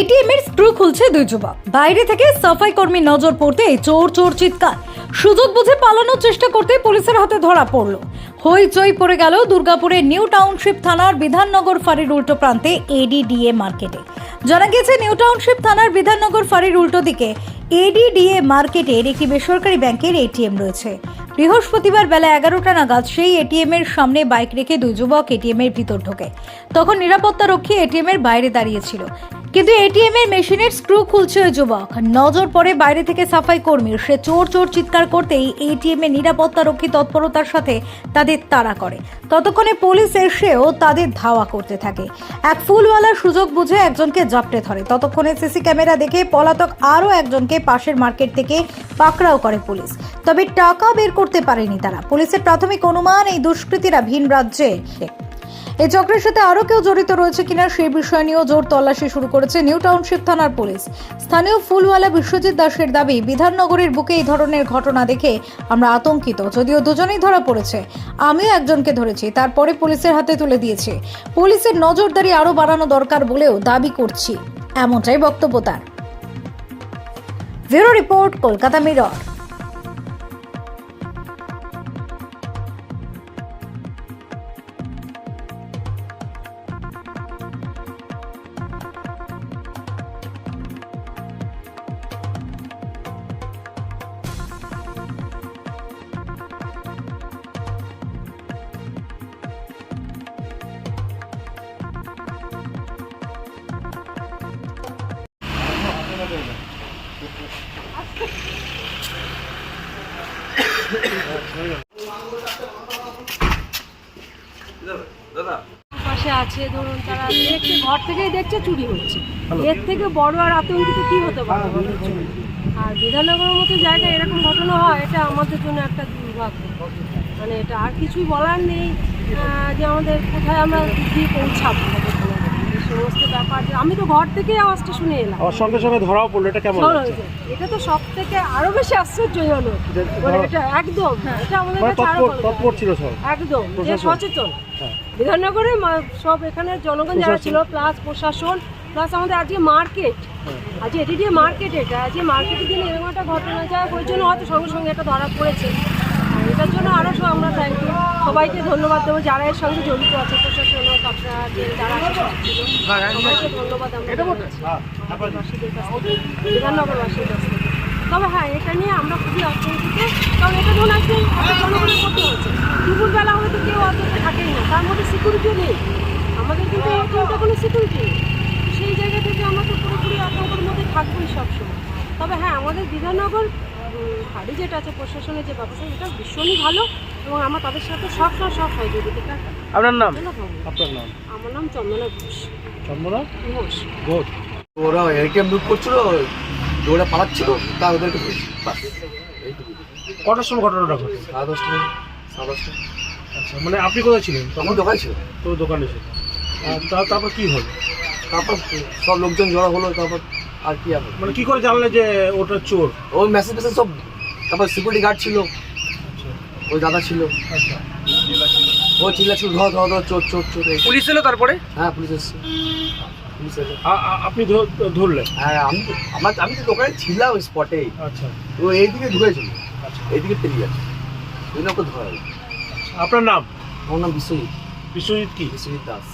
ATM এর screw খুলছে দুই যুবক। বাইরে থেকে সাফাই কর্মী নজর পড়তে চোর চোর চিৎকার। সুযোগ বুঝে পালানোর চেষ্টা করতে পুলিশের হাতে ধরা পড়ল। হইচই পড়ে গেল দুর্গাপুরের নিউ টাউনশিপ থানার বিধাননগর ফাঁড়ির উল্টো প্রান্তে এডিডিএ মার্কেটে। জানা গেছে নিউ টাউনশিপ থানার বিধাননগর ফাঁড়ির উল্টো দিকে এডিডিএ মার্কেটের একটি বেসরকারি ব্যাংকের এটিএম রয়েছে। বৃহস্পতিবার বেলা এগারোটা নাগাদ সেই এটিএম এর সামনে বাইক রেখে দুই যুবক এটিএম এর ভিতর ঢোকে। তখন নিরাপত্তা রক্ষী এটিএম এর বাইরে দাঁড়িয়েছিল কিন্তু এটিএম এর মেশিনের স্ক্রু খুলছে ওই যুবক। নজর পড়ে বাইরে থেকে সাফাই কর্মীর। সে চোর চোর চিৎকার করতেই এটিএম এর নিরাপত্তা রক্ষী তৎপরতার সাথে তাদের তাড়া করে। ততক্ষণে পুলিশ এসেও তাদের ধাওয়া করতে থাকে। এক ফুলওয়ালার সুযোগ বুঝে একজনকে জাপটে ধরে। ততক্ষণে সিসি ক্যামেরা দেখে পলাতক আরও একজনকে পাশের মার্কেট থেকে পাকড়াও করে পুলিশ। তবে টাকা বের করতে পারেনি তারা। পুলিশের প্রাথমিক অনুমান, এই দুষ্কৃতীরা ভিন রাজ্যে এই চক্রের সাথে আরও কেউ জড়িত রয়েছে কিনা সেই বিষয় নিয়েও জোর তল্লাশি শুরু করেছে নিউ টাউনশিপ থানার পুলিশ। স্থানীয় ফুলওয়ালা বিশ্বজিৎ দাসের দাবি, বিধাননগরের বুকে এই ধরনের ঘটনা দেখে আমরা আতঙ্কিত, যদিও দুজনেই ধরা পড়েছে। আমিও একজনকে ধরেছি, তারপরে পুলিশের হাতে তুলে দিয়েছি। পুলিশের নজরদারি আরও বাড়ানো দরকার বলেও দাবি করছি, এমনটাই বক্তব্য তার। Bureau report, Kolkata Mirror. পাশে আছে ধরুন তারা দেখছে ঘর থেকেই দেখছে চুরি হচ্ছে। এর থেকে বড় আর আতঙ্কিত কি হতে পারে আর বিধাননগরের মতো জায়গায় এরকম ঘটনা হয় এটা আমাদের জন্য একটা দুর্ভাগ্য। মানে এটা আর কিছুই বলার নেই যে আমাদের কোথায় আমরা গিয়ে পৌঁছাবো। সমস্ত ব্যাপার। যে- আমি তো ঘর থেকেই আওয়াজটা শুনে এলাম। সঙ্গে সঙ্গে ধরাও পড়ল এটা কেমন এটা তো সব থেকে আরও বেশি আশ্চর্যজনক যে- মানে এটা একদম এটা আমাদের মানে তৎপর। ছিল সব। একদম। যে সচেতন। হ্যাঁ। বিধাননগরে সব এখানে জনগণ যারা ছিল প্লাস প্রশাসন প্লাস আমাদের আজকে মার্কেট। হ্যাঁ। আজকে এটি মার্কেট এটা। আজকে মার্কেটের দিনে এরকম একটা ঘটনা যায় ওই জন্য হয়তো সঙ্গে সঙ্গে এটা ধরা পড়েছে। এটার জন্য আরও আমরা থ্যাংক ইউ সবাইকে ধন্যবাদ দেবো যারা এর সঙ্গে জড়িত আছে প্রশাসন। তবে হ্যাঁ এটা নিয়ে আমরা খুবই আতঙ্কিত কারণ এটা ধরুন আজকে জনগণের করতে হচ্ছে দুপুরবেলা হয়তো কেউ অন্তত থাকেই না তার মধ্যে সিকিউরিটিও নেই আমাদের কিন্তু অত্যন্ত কোনো সিকিউরিটি নেই সেই জায়গা থেকে আমরা তো পুরোপুরি আতঙ্কের মধ্যে থাকবোই সবসময় তবে হ্যাঁ আমাদের বিধাননগর ফাঁড়ি যেটা আছে প্রশাসনের যে ব্যবস্থা, এটা ভীষণই ভালো। এবং আমরা তাদের সাথে সবসময় সব সহযোগিতা আপনার নাম? আপনার নাম? আমার নাম চন্দনা ঘোষ। চন্দনা? ঘোষ। ঘোষ। ওরা এটিএম লুট করছিল দৌড়ে পালাচ্ছিল তা ওদেরকে ধরেছি কটার সময় ঘটনাটা ঘটে? সাড়ে দশটা সাড়ে দশটা। আচ্ছা মানে আপনি কোথায় ছিলেন? তখন দোকান ছিল তো দোকানে তা- তারপর কি হলো? তারপর সব লোকজন জড়ো হলো তারপর আর কি মানে কি করে জানলে যে ওটা চোর? ওই মেসেজ মেসেজ সব তারপর সিকিউরিটি গার্ড ছিল। ওই দাদা ছিল। আচ্ছা। ও চিল্লাচ্ছিল ধর ধর ধর চোর চোর চোর এই। পুলিশ এলো তারপরে? হ্যাঁ পুলিশ এসছে। পুলিশ এলো। আ- আ- আপনি ধ- ধরলেন? হ্যাঁ আমি তো আমার আমি তো দোকানে ছিলাম ওই স্পটে আচ্ছা। ও এইদিকে ঢুকেছিল। আচ্ছা। এইদিকে পেরিয়ে যাচ্ছে ওই জন্য ওকে ধরা হলো। আপনার নাম? আমার নাম বিশ্বজিৎ। বিশ্বজিৎ কি? বিশ্বজিৎ দাস।